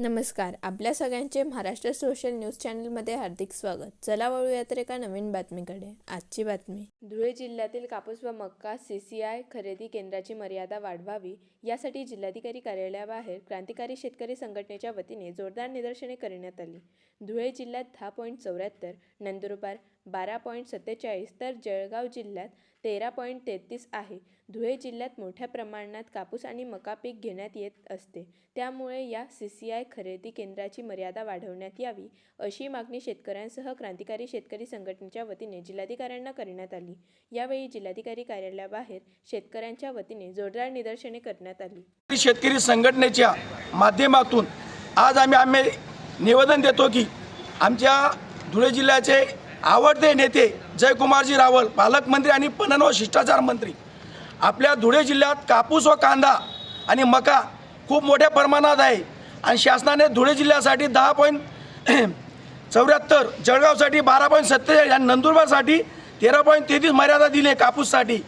नमस्कार. आपल्या सगळ्यांचे महाराष्ट्र सोशल न्यूज चॅनलमध्ये हार्दिक स्वागत. चला वळूया तर एका नवीन बातमीकडे. आजची बातमी. धुळे जिल्ह्यातील कापूस व मक्का सी सी आय खरेदी केंद्राची मर्यादा वाढवावी यासाठी जिल्हाधिकारी कार्यालयाबाहेर क्रांतिकारी शेतकरी संघटनेच्या वतीने जोरदार निदर्शने करण्यात आली. धुळे जिल्ह्यात दहा पॉईंट चौऱ्याहत्तर नंदुरबार बारा पॉईंट सत्तेचाळीस तर जळगाव जिल्ह्यात तेरा पॉईंट तेहतीस आहे. धुळे जिल्ह्यात मोठ्या प्रमाणात कापूस आणि मका पीक घेण्यात येत असते. त्यामुळे या सी सी आय खरेदी केंद्राची मर्यादा वाढवण्यात यावी अशी मागणी शेतकऱ्यांसह क्रांतिकारी शेतकरी संघटनेच्या वतीने जिल्हाधिकाऱ्यांना करण्यात आली. यावेळी जिल्हाधिकारी कार्यालयाबाहेर शेतकऱ्यांच्या वतीने जोरदार निदर्शने करण्यात आली. शेतकरी संघटनेच्या माध्यमातून आज आम्ही आम्ही निवेदन देतो की आमच्या धुळे जिल्ह्याचे आवडते नेते जयकुमारजी रावल पालकमंत्री आणि पणन व शिष्टाचार मंत्री. आपल्या धुळे जिल्ह्यात कापूस व कांदा आणि मका खूप मोठ्या प्रमाणात आहे आणि शासनाने धुळे जिल्ह्यासाठी दहा पॉईंट चौऱ्याहत्तर जळगावसाठी बारा पॉईंट सत्तेचाळीस आणि नंदुरबारसाठी तेरा पॉईंट तेहतीस मर्यादा दिली आहे कापूससाठी.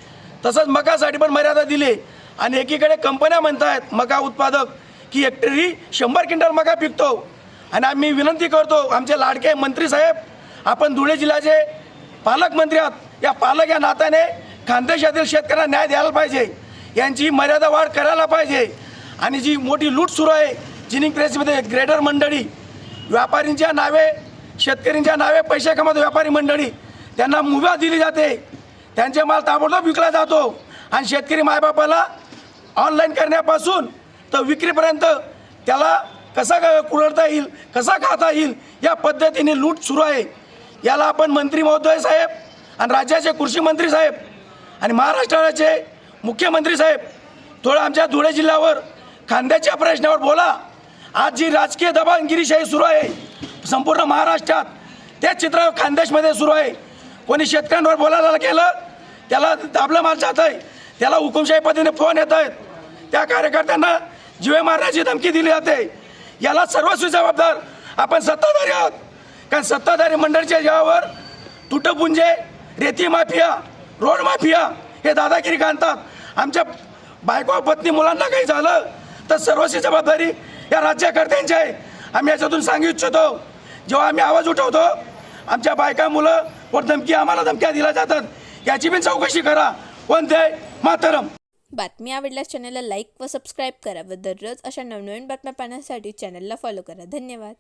तसंच मकासाठी पण मर्यादा दिली. आहे. आणि एकीकडे कंपन्या म्हणत आहेत मका उत्पादक की हेक्टरी शंभर क्विंटल मका पिकतो. आणि आम्ही विनंती करतो आमचे लाडके मंत्री साहेब आपण धुळे जिल्ह्याचे पालकमंत्री आहात या पालक या नात्याने खानदेशातील शेतकऱ्यांना न्याय द्यायला पाहिजे. यांची मर्यादा वाढ करायला पाहिजे. आणि जी मोठी लूट सुरू आहे जिनिंग प्रेसमध्ये ग्रेटर मंडळी व्यापारींच्या नावे शेतकऱ्यांच्या नावे पैसे कमवत व्यापारी मंडळी त्यांना मुभा दिली जाते. त्यांचे माल ताबडतोब विकला जातो. आणि शेतकरी मायबापाला ऑनलाईन करण्यापासून तर विक्रीपर्यंत त्याला कसा क- कुरडता येईल कसा खाता येईल या पद्धतीने लूट सुरू आहे. याला आपण मंत्री महोदय साहेब आणि राज्याचे कृषी मंत्री साहेब आणि महाराष्ट्राचे मुख्यमंत्री साहेब थोडं आमच्या धुळे जिल्ह्यावर खांद्याच्या प्रश्नावर बोला. आज जी राजकीय दबानगिरीशाही सुरू आहे संपूर्ण महाराष्ट्रात तेच चित्र खानदेशमध्ये सुरू आहे. कोणी शेतकऱ्यांवर बोलायला गेलं त्याला दाबलं माल जात आहे त्याला हुकुमशाही पद्धतीने फोन येत आहेत. त्या कार्यकर्त्यांना जीवे मारण्याची धमकी दिली जाते. याला सर्वस्वी जबाबदार आपण सत्ताधारी आहोत. कारण सत्ताधारी मंडळीच्या जेवावर तुटपुंजे रेती माफिया रोड माफिया हे दादागिरी काढतात आमच्या बायको पत्नी मुलांना काही झालं तर सर्वस्वी जबाबदारी या राज्यकर्त्यांची आहे. आम्ही याच्यातून सांगू इच्छितो जेव्हा आम्ही आवाज उठवतो आमच्या बायका मुलं वर धमकी आम्हाला धमक्या दिल्या जातात. याची पण चौकशी करा. वंदे मातरम. बातमी आवडल्यास चॅनलला लाईक व सबस्क्राईब करा व दररोज अशा नवनवीन बातम्या पाहण्यासाठी चॅनलला फॉलो करा. धन्यवाद.